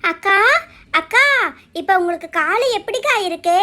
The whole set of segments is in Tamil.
அக்கா அக்கா இப்போ உங்களுக்கு காலு எப்படிக்கா இருக்கு?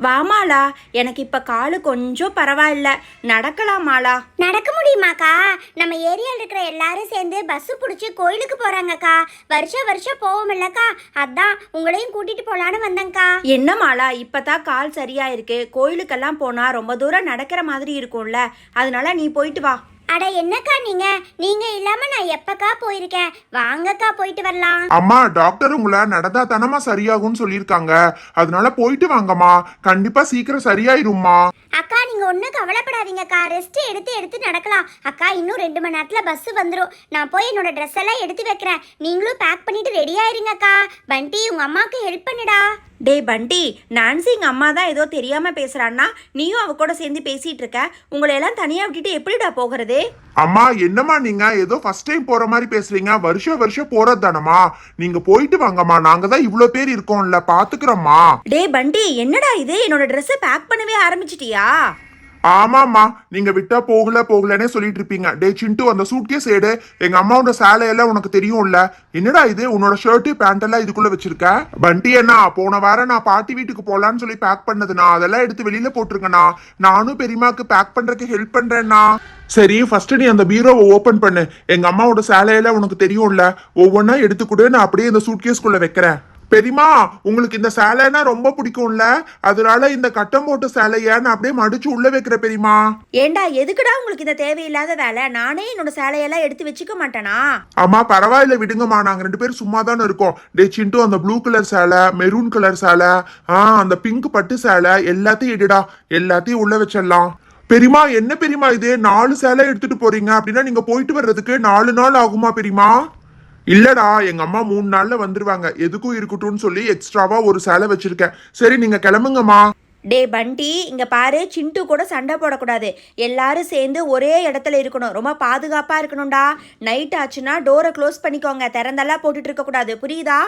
வாமாலா எனக்கு இப்ப காலு கொஞ்சம் பரவாயில்ல. நடக்கலாம் மாலா. நடக்க முடியுமாக்கா? நம்ம ஏரியாவில் இருக்கிற எல்லாரும் சேர்ந்து பஸ் பிடிச்சி கோயிலுக்கு போறாங்கக்கா. வருஷம் வருஷம் போவோமில்லக்கா அதான் உங்களையும் கூட்டிட்டு போலான்னு வந்தேங்க்கா என்ன மாலா இப்பதான் கால் சரியா இருக்கு கோயிலுக்கெல்லாம் போனா ரொம்ப தூரம் நடக்கிற மாதிரி இருக்கும்ல. அதனால நீ போயிட்டு வா. அட என்னக்கா நீங்க? நீங்க இல்லாம நான் எப்பக்கா போயிருக்கேன்? வாங்கக்கா போயிட்டு வரலாம். அம்மா டாக்டர் உங்களை நடந்தா தானமா சரியாகும்னு சொல்லியிருக்காங்க. அதனால போயிட்டு வாங்கம்மா. கண்டிப்பா சீக்கிரம் சரியாயிரும்மா. அக்கா நீங்க ஒன்றும் கவலைப்படாதீங்கக்கா. ரெஸ்ட் எடுத்து எடுத்து நடக்கலாம். அக்கா இன்னும் ரெண்டு மணி நேரத்துல பஸ் வந்துடும் நான் போய் என்னோட ட்ரெஸ் எல்லாம் எடுத்து வைக்கிறேன். நீங்களும் பேக் பண்ணிட்டு ரெடி ஆயிருங்கக்கா. பண்டி உங்க அம்மாவுக்கு ஹெல்ப் பண்ணுடா. டே பண்டி நான்சி எங்க அம்மா தான் ஏதோ தெரியாம பேசுறான்னா நீயும் அவ கூட சேர்ந்து பேசிட்டு இருக்க. உங்களை எல்லாம் தனியா விட்டுட்டு எப்படிடா போகிறது? அம்மா என்னம்மா நீங்க? ஏதோ ஃபர்ஸ்ட் டைம் போற மாதிரி பேசுறீங்க. வருஷம் வருஷம் போறது தானம்மா. நீங்க போயிட்டு வாங்கம்மா. நாங்க தான் இவ்ளோ பேர் இருக்கோம்ல. பாத்துக்கிறோம்மா. டே பண்டி என்னடா இது? என்னோட ட்ரெஸ்ஸை பேக் பண்ணவே ஆரம்பிச்சிட்டியா? ஆமாம்மா நீங்க விட்டா போகல போகலன்னே சொல்லிட்டு இருப்பீங்க. டே சிண்டு அந்த சூட்கேஸ் எடு. எங்க அம்மாவோட சேலையெல்லாம் உனக்கு தெரியும்ல. என்னடா இது? உன்னோட ஷர்ட்டு பேண்ட் எல்லாம் இதுக்குள்ள வச்சிருக்க? பண்டி அண்ணா போன வாரம் நான் பாட்டி வீட்டுக்கு போலான்னு சொல்லி பேக் பண்ணதுண்ணா அதெல்லாம் எடுத்து வெளியில போட்டிருக்கேண்ணா. நானும் பெரியமாக்கு பேக் பண்றதுக்கு ஹெல்ப் பண்றேன்னா சரி ஃபர்ஸ்ட் நீ அந்த பீரோவை ஓபன் பண்ணு. எங்க அம்மாவோட சேலையெல்லாம் உனக்கு தெரியும்ல. ஒவ்வொன்றா எடுத்து கொடு. நான் அப்படியே இந்த சூட்கேஸ்குள்ள வைக்கிறேன். பெரியமா உங்களுக்கு இந்த சேலைன்னா ரொம்ப பிடிக்கும்ல. அதனால இந்த கட்டம் போட்ட சேலைய நான் அப்படியே மடிச்சு உள்ள வைக்கிற பெரியமா ஏண்டா எதுக்குடா உங்களுக்கு இந்த தேவையில்லாத வேலை? நானே என்னோட சேலையெல்லாம் எடுத்து வச்சுக்க மாட்டேனா? அம்மா பரவாயில்ல விடுங்கம்மா. நாங்க ரெண்டு பேரும் சும்மா தானே இருக்கோம். டே சிண்டு அந்த ப்ளூ கலர் சேலை மெரூன் கலர் சேலை ஆ அந்த பிங்க் பட்டு சேலை எல்லாத்தையும் எடுடா. எல்லாத்தையும் உள்ள வச்சிடலாம். பெரியமா என்ன பெரியமா இது? நாலு சேலை எடுத்துட்டு போறீங்க. அப்படின்னா நீங்க போயிட்டு வர்றதுக்கு நாலு நாள் ஆகுமா பெரியமா இல்லடா எங்க அம்மா மூணு நாள்ல வந்துருவாங்க. எதுக்கும் இருக்கட்டும்னு சொல்லி எக்ஸ்ட்ராவா ஒரு சேலை வச்சிருக்கேன். சரி நீங்க கிளம்புங்கம்மா. டே பண்டி இங்க பாரு சிண்டு கூட சண்டை போடக்கூடாது. எல்லாரும் சேர்ந்து ஒரே இடத்துல இருக்கணும். ரொம்ப பாதுகாப்பா இருக்கணும்டா. நைட் ஆச்சுன்னா டோரை க்ளோஸ் பண்ணிக்கோங்க. திறந்தெல்லாம் போட்டுட்டு இருக்க கூடாது புரியுதா?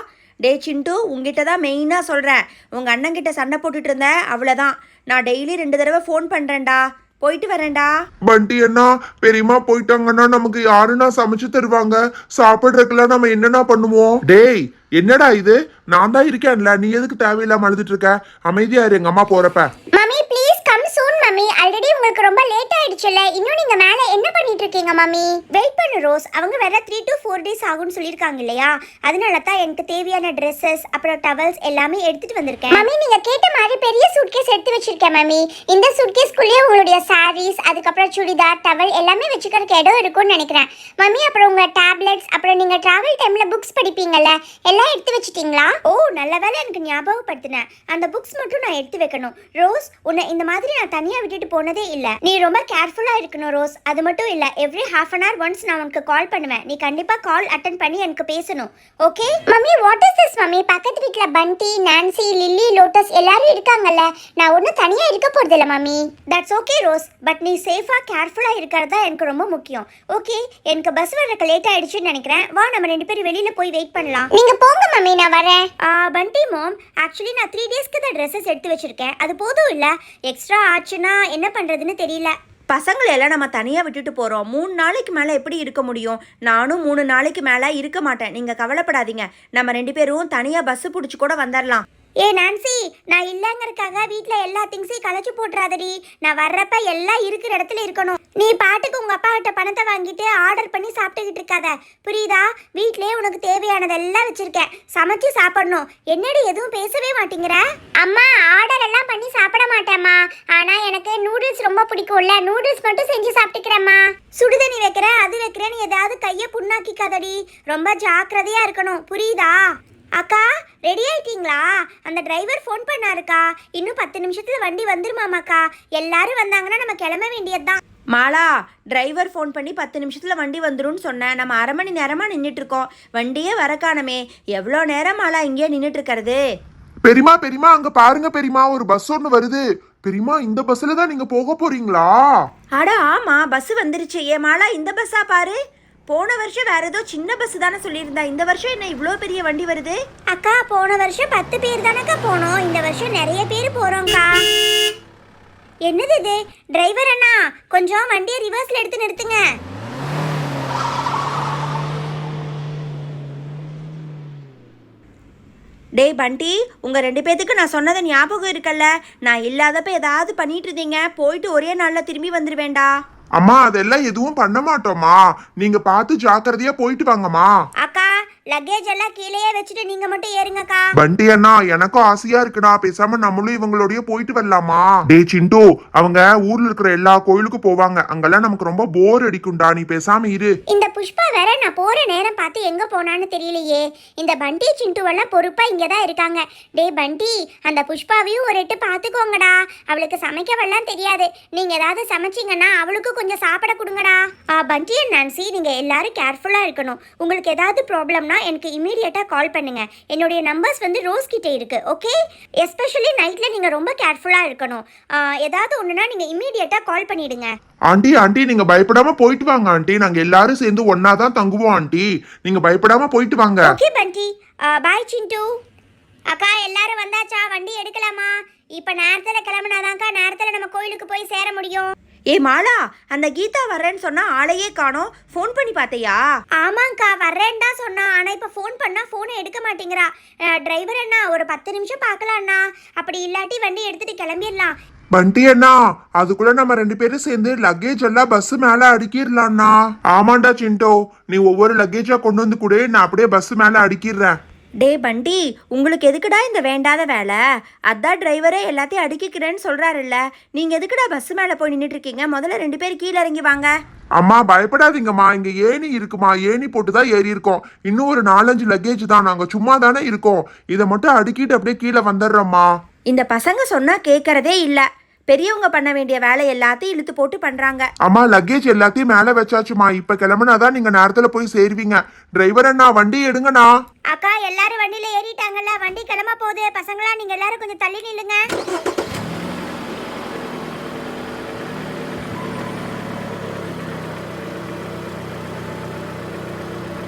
டே சிண்டு உங்ககிட்ட தான் மெயினாக சொல்கிறேன் உங்கள் அண்ணங்கிட்ட சண்டை போட்டுட்டு இருந்தேன். அவ்வளோதான் நான் டெய்லி ரெண்டு தடவை ஃபோன் பண்ணுறேன்டா போயிட்டு வரேன்டா. பண்டி அண்ணா பெரியம்மா போயிட்டாங்கன்னா நமக்கு யாருன்னா சமைச்சு தருவாங்க? சாப்பிடுறதுக்குலாம் நம்ம என்னண்ணா பண்ணுவோம்? டேய் என்னடா இது? நான் தான் இருக்கேன்ல. நீ எதுக்கு தேவையில்லாம அழுதுட்டு இருக்க? அமைதியா இரு எங்க அம்மா போறப்ப. Mummy please come soon mummy already உங்களுக்கு ரொம்ப லேட் ஆயிடுச்சுல. இன்னும் நீங்க மேல என்ன பண்ணிட்டு இருக்கீங்க மம்மி வெயிட் பண்ணு ரோஸ் அவங்க வேற த்ரீ டு ஃபோர் டேஸ் ஆகும்னு சொல்லியிருக்காங்க இல்லையா? அதனால தான் எனக்கு தேவையான ட்ரெஸ்ஸஸ் அப்புறம் டவல்ஸ் எல்லாமே எடுத்துட்டு வந்திருக்கேன். மம்மி நீங்க கேட்ட மாதிரி பெரிய சூட்கேஸ் எடுத்து வச்சிருக்கேன் மம்மி இந்த சூட்கேஸ்க்குள்ளேயே உங்களுடைய சாரீஸ் அதுக்கப்புறம் சுடிதார் டவல் எல்லாமே வச்சுக்கிறதுக்கு இடம் இருக்கும்னு நினைக்கிறேன். மம்மி அப்புறம் உங்க டேப்லெட்ஸ் அப்புறம் நீங்க டிராவல் டைம்ல புக்ஸ் படிப்பீங்கல்ல எல்லாம் எடுத்து வச்சிட்டீங்களா? ஓ நல்ல வேலை எனக்கு ஞாபகப்படுத்தினேன் அந்த புக்ஸ் மட்டும் நான் எடுத்து வைக்கணும். ரோஸ் உன்னை இந்த மாதிரி நான் தனியா விட்டுட்டு போனதே இல்ல. நீ ரொம்ப கேர்ஃபுல்லா இருக்கணும் ரோஸ். அது மட்டும் இல்ல every half an hour once நான் உனக்கு கால் பண்ணுவேன். நீ கண்டிப்பா கால் அட்டன் பண்ணி எனக்கு பேசணும். Okay mummy what is this mummy பக்கத்து வீட்ல பண்டி நான்சி லில்லி லோட்டஸ் எல்லாரும் இருக்காங்கல்ல. நான் ஒன்றும் தனியா இருக்க போறது இல்ல mummy that's okay Rose. But நீ சேஃபா கேர்ஃபுல்லா இருக்கிறது தான் எனக்கு ரொம்ப முக்கியம். ஓகே எனக்கு பஸ் வர்றதுக்கு லேட் ஆயிடுச்சுன்னு நினைக்கிறேன். வா நம்ம ரெண்டு பேரும் வெளியில போய் வெயிட் பண்ணலாம். நீங்க போங்க மம்மி நான் வரேன். பண்டி மாம் ஆக்சுவலி நான் த்ரீ டேஸ்க்கு தான் ட்ரெஸ்ஸஸ் எடுத்து வச்சிருக்கேன். அது போதும் இல்ல. எக்ஸ்ட்ரா ஆச்சுன்னா என்ன பண்ணுறதுன்னு தெரியல. பசங்களை எல்லாம் நம்ம தனியாக விட்டுட்டு போகிறோம் மூணு நாளைக்கு மேலே எப்படி இருக்க முடியும்? நானும் மூணு நாளைக்கு மேலே இருக்க மாட்டேன். நீங்கள் கவலைப்படாதீங்க. நம்ம ரெண்டு பேரும் தனியாக பஸ்ஸு பிடிச்சி கூட வந்துடலாம் ஏ நான்சி நான் இல்லைங்கிறதுக்காக வீட்டில் எல்லா திங்ஸையும் களைச்சு போட்டுறாதடி. நான் வர்றப்ப எல்லாம் இருக்கிற இடத்துல இருக்கணும். நீ பாட்டுக்கு உங்கள் அப்பா கிட்ட பணத்தை வாங்கிட்டு ஆர்டர் பண்ணி சாப்பிட்டுக்கிட்டு இருக்காத. புரியுதா? வீட்டிலே உனக்கு தேவையானதெல்லாம் வச்சுருக்கேன். சமைச்சு சாப்பிடணும். என்னடி எதுவும் பேசவே மாட்டேங்கிற? அம்மா ஆர்டர் எல்லாம் பண்ணி சாப்பிட மாட்டேம்மா. ஆனால் எனக்கு நூடுல்ஸ் ரொம்ப பிடிக்கும்ல. நூடுல்ஸ் மட்டும் செஞ்சு சாப்பிட்டுக்கிறேம்மா. சுடுதண்ணி வைக்கிறேன் அது வைக்கிறேன்னு ஏதாவது கையை புண்ணாக்கிக்காதடி. ரொம்ப ஜாக்கிரதையாக இருக்கணும். புரியுதா? ரெடி ஆயிட்டீங்களா அந்த டிரைவர் ஃபோன் பண்ணாருக்கா? இன்னும் பத்து நிமிஷத்துல வண்டி வந்துருமாமாக்கா? எல்லாரும் வந்தாங்கன்னா நம்ம கிளம்ப வேண்டியதுதான். மாலா டிரைவர் ஃபோன் பண்ணி பத்து நிமிஷத்தில் வண்டி வந்துரும்னு சொன்னேன் நம்ம அரை மணி நேரமாக நின்றுட்டு இருக்கோம் வண்டியே வர காணமே. எவ்வளோ நேரம் மாலா இங்கேயே நின்றுட்டு இருக்கிறது பெரியமா பெரியமா அங்க பாருங்க பெரியமா ஒரு பஸ் ஒண்ணு வருது. பெரியமா இந்த பஸ்ல தான் நீங்க போக போறீங்களா? அட ஆமா பஸ் வந்துருச்சு. ஏ மாலா இந்த பஸ்ஸா பாரு. போன வருஷம் வேற ஏதோ சின்ன பஸ் தானே சொல்லியிருந்தா. இந்த வருஷம் என்ன இவ்வளோ பெரிய வண்டி வருது? அக்கா போன வருஷம் பத்து பேர் தானக்கா போனோம். இந்த வருஷம் நிறைய பேர் போறோம்க்கா. என்னது இது? டிரைவர் அண்ணா கொஞ்சம் வண்டியை ரிவர்ஸ்ல எடுத்து நிறுத்துங்க. டேய் பண்டி உங்க ரெண்டு பேத்துக்கு நான் சொன்னது ஞாபகம் இருக்கல்ல? நான் இல்லாதப்ப ஏதாவது பண்ணிட்டு இருந்தீங்க. போயிட்டு ஒரே நாள்ல திரும்பி வந்துருவேண்டா அம்மா அதெல்லாம் எதுவும் பண்ண மாட்டோம்மா. நீங்க பார்த்து ஜாக்கிரதையா போயிட்டு வாங்கம்மா. லக்கேஜ் எல்லாம் கீழேயே வச்சுட்டு நீங்க மட்டும் ஏறுங்கக்கா. பண்டி அண்ணா எனக்கும் ஆசையா இருக்குடா. பேசாம நம்மளும் இவங்களோடய போயிட்டு வரலாமா? டே சிண்டு அவங்க ஊர்ல இருக்கிற எல்லா கோயிலுக்கும் போவாங்க. அங்கெல்லாம் நமக்கு ரொம்ப போர் அடிக்கும்டா. நீ பேசாம இரு. இந்த புஷ்பா வேற நான் போற நேரம் பார்த்து எங்க போனான்னு தெரியலையே. இந்த பண்டி சிண்டுவெல்லாம் பொறுப்பா இங்க தான் இருக்காங்க. டேய் பண்டி அந்த புஷ்பாவையும் ஒரு எட்டு பார்த்துக்கோங்கடா. அவளுக்கு சமைக்கவெல்லாம் தெரியாது. நீங்க ஏதாவது சமைச்சீங்கன்னா அவளுக்கு கொஞ்சம் சாப்பிட கொடுங்கடா. பண்டி அண்ட் நான்சி நீங்க எல்லாரும் கேர்ஃபுல்லா இருக்கணும். உங்களுக்கு ஏதாவது ப்ராப்ளம்னா எனக்கு இமீடியட்டா கால் பண்ணுங்க. என்னுடைய நம்பர்ஸ் வந்து ரோஸ் கிட்ட இருக்கு ஓகே எஸ்பெஷலி நைட்ல நீங்க ரொம்ப கேர்ஃபுல்லா இருக்கணும். ஏதாவது ஒண்ணுனா நீங்க இமீடியட்டா கால் பண்ணிடுங்க. ஆண்டி ஆண்டி நீங்க பயப்படாம போயிட்டு வாங்க ஆண்டி. நாங்க எல்லாரும் சேர்ந்து ஒன்னா தான் தங்குவோம் ஆண்டி. நீங்க பயப்படாம போயிட்டு வாங்க. ஓகே பண்டி பாய் சிண்டு அக்கா எல்லாரும் வந்தாச்சா? வண்டி எடுக்கலாமா? இப்ப நேரத்துல கிளம்புனாதான்க்கா நேரத்துல நம்ம கோயிலுக்கு போய் சேர முடியும். ஏ மாலா அந்த கீதா வர்றேன்னு சொன்னா ஆளையே காணோம். ஃபோன் பண்ணி பார்த்தையா ஆமாங்க்கா வர்றேன்னு தான் சொன்னா. ஆனா இப்ப ஃபோன் பண்ணா ஃபோனை எடுக்க மாட்டேங்கிறா. டிரைவர் அண்ணா ஒரு பத்து நிமிஷம் பார்க்கலாம்ண்ணா அப்படி இல்லாட்டி வண்டி எடுத்துட்டு கிளம்பிடலாம். பண்டி அண்ணா அதுக்குள்ள நம்ம ரெண்டு பேரும் சேர்ந்து லக்கேஜ் எல்லாம் பஸ் மேல அடுக்கிடலாம்ண்ணா ஆமாண்டா சிண்டோ நீ ஒவ்வொரு லக்கேஜா கொண்டு வந்து கொடு. நான் அப்படியே பஸ் மேல அடுக்கிடுறேன். டே பண்டி உங்களுக்கு எதுக்குடா இந்த வேண்டாத வேலை? அதான் டிரைவரே எல்லாத்தையும் அடுக்கிக்கிறேன்னு சொல்றாருல்ல. நீங்க எதுக்குடா பஸ் மேல போய் நின்றுட்டு இருக்கீங்க முதல்ல ரெண்டு பேரும் கீழே இறங்கி வாங்க. அம்மா பயப்படாதீங்கம்மா. இங்க ஏணி இருக்குமா? ஏணி போட்டு தான் ஏறி இருக்கோம். இன்னும் ஒரு நாலஞ்சு லக்கேஜ் தான். நாங்க சும்மா தானே இருக்கோம். இதை மட்டும் அடுக்கிட்டு அப்படியே கீழே வந்துடுறோம்மா. இந்த பசங்க சொன்னா கேட்கறதே இல்ல. பெரியவங்க பண்ண வேண்டிய வேலை எல்லாத்தையும் இழுத்து போட்டு பண்றாங்க. அம்மா லக்கேஜ் எல்லாத்தையும் மேல வச்சாச்சுமா. இப்ப கிளம்புனாதான் நீங்க நேரத்துல போய் சேருவீங்க. டிரைவர் அண்ணா வண்டி எடுங்கண்ணா. அக்கா எல்லாரும் வண்டியில ஏறிட்டாங்கல்ல. வண்டி கிளம்ப போகுது. பசங்களா நீங்க எல்லாரும் கொஞ்சம் தள்ளி நில்லுங்க.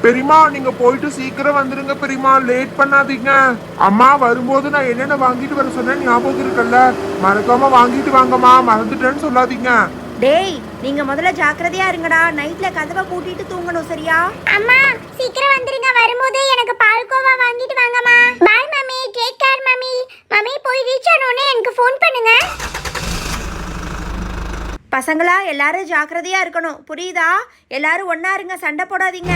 பெரியமா நீங்க போயிட்டு சீக்கிரம் வந்துருங்க பெரியமா லேட் பண்ணாதீங்க. அம்மா வரும்போது நான் என்னென்ன வாங்கிட்டு வர சொன்னேன் ஞாபகம் இருக்குல்ல? மறக்காம வாங்கிட்டு வாங்கம்மா. மறந்துட்டேன்னு சொல்லாதீங்க. டேய் நீங்க முதல்ல ஜாக்கிரதையா இருங்கடா. நைட்ல கதவை பூட்டிட்டு தூங்கணும் சரியா? அம்மா சீக்கிரம் வந்துருங்க. வரும்போது எனக்கு பால்கோவா வாங்கிட்டு வாங்கம்மா. Bye mummy. Take care mummy. Mummy போய் ரீச் ஆனோடனே எனக்கு ஃபோன் பண்ணுங்க. பசங்களா எல்லாரும் ஜாக்கிரதையா இருக்கணும். புரியுதா? எல்லாரும் ஒண்ணா இருங்க சண்டை போடாதீங்க.